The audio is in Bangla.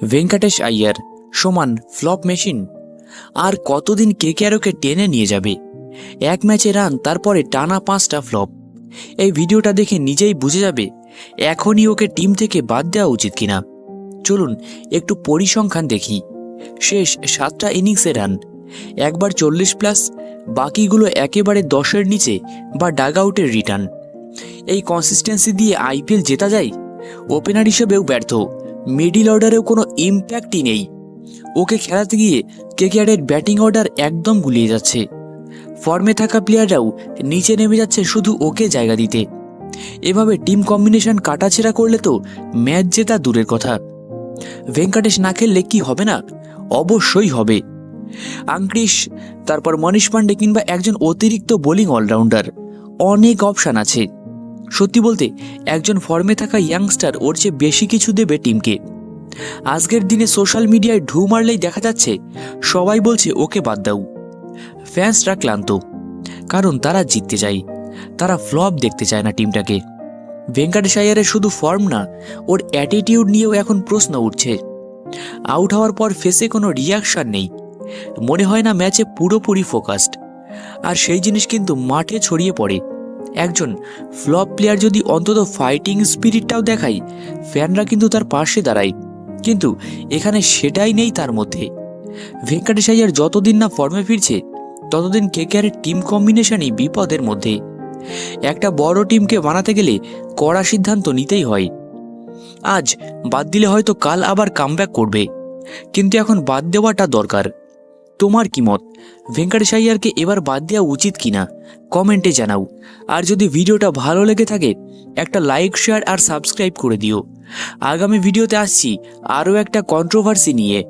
ভেঙ্কটেশ আইয়ার সমান ফ্লপ মেশিন। আর কতদিন কেকেআরকে টেনে নিয়ে যাবে? এক ম্যাচে রান, তারপরে টানা পাঁচটা ফ্লপ। এই ভিডিওটা দেখে নিজেই বুঝে যাবে, এখনই ওকে টিম থেকে বাদ দেওয়া উচিত কিনা। চলুন, একটু পরিসংখ্যান দেখি। শেষ সাতটা ইনিংসে রান। একবার চল্লিশ প্লাস, বাকিগুলো একেবারে দশের নিচে বা ডাগ আউটের রিটার্ন। এই কনসিস্টেন্সি দিয়ে আইপিএল জেতা যায়? ওপেনার হিসেবেও ব্যর্থ। মিডিল অর্ডারেও কোনো ইম্প্যাক্টই নেই। ওকে খেলাতে গিয়ে কেকেআরের ব্যাটিং অর্ডার একদম গুলিয়ে যাচ্ছে। ফর্মে থাকা প্লেয়াররাও নিচে নেমে যাচ্ছে শুধু ওকে জায়গা দিতে। এভাবে টিম কম্বিনেশন কাটাছেড়া করলে তো ম্যাচ জেতা দূরের কথা। ভেঙ্কটেশ না খেললে কি হবে না? অবশ্যই হবে। আংক্রিস তারপর মনীষ পান্ডে কিংবা একজন অতিরিক্ত বোলিং অলরাউন্ডার অনেক অপশান আছে। সত্যি বলতে, একজন ফর্মে থাকা ইয়াংস্টার ওর চেয়ে বেশি কিছু দেবে টিমকে। আজকের দিনে সোশ্যাল মিডিয়ায় ঢু মারলেই দেখা যাচ্ছে, সবাই বলছে, ওকে বাদ দাও। ফ্যান্সরা ক্লান্ত। কারণ তারা জিততে চায়। তারা ফ্লপ দেখতে চায় না টিমটাকে। ভেঙ্কটেশ আয়ারের শুধু ফর্ম না, ওর অ্যাটিটিউড নিয়েও এখন প্রশ্ন উঠছে। আউট হওয়ার পর ফেসে কোনো রিয়াকশন নেই। মনে হয় না ম্যাচে পুরোপুরি ফোকাসড আর সেই জিনিস কিন্তু মাঠে ছড়িয়ে পড়ে। একজন ফ্লপ প্লেয়ার যদি অন্তত ফাইটিং স্পিরিটটাও দেখায় ফ্যানরা কিন্তু তার পাশে দাঁড়ায়। কিন্তু এখানে সেটাই নেই তার মধ্যে। ভেঙ্কটেশ আইয়ার যতদিন না ফর্মে ফিরছে, ততদিন কেকেআরের টিম কম্বিনেশনই বিপদের মধ্যে। একটা বড় টিমকে বানাতে গেলে কড়া সিদ্ধান্ত নিতেই হয়। আজ বাদ দিলে হয়তো কাল আবার কামব্যাক করবে। কিন্তু এখন বাদ দেওয়াটা দরকার। তোমার কি মত? ভেঙ্কটেশ আইয়ারকে এবার বাদ দেওয়া উচিত কিনা? কমেন্টে জানাও। আর যদি ভিডিওটা ভালো লেগে থাকে, একটা লাইক, শেয়ার আর সাবস্ক্রাইব করে দিও। আগামী ভিডিওতে আসছি আরও একটা কন্ট্রোভার্সি নিয়ে।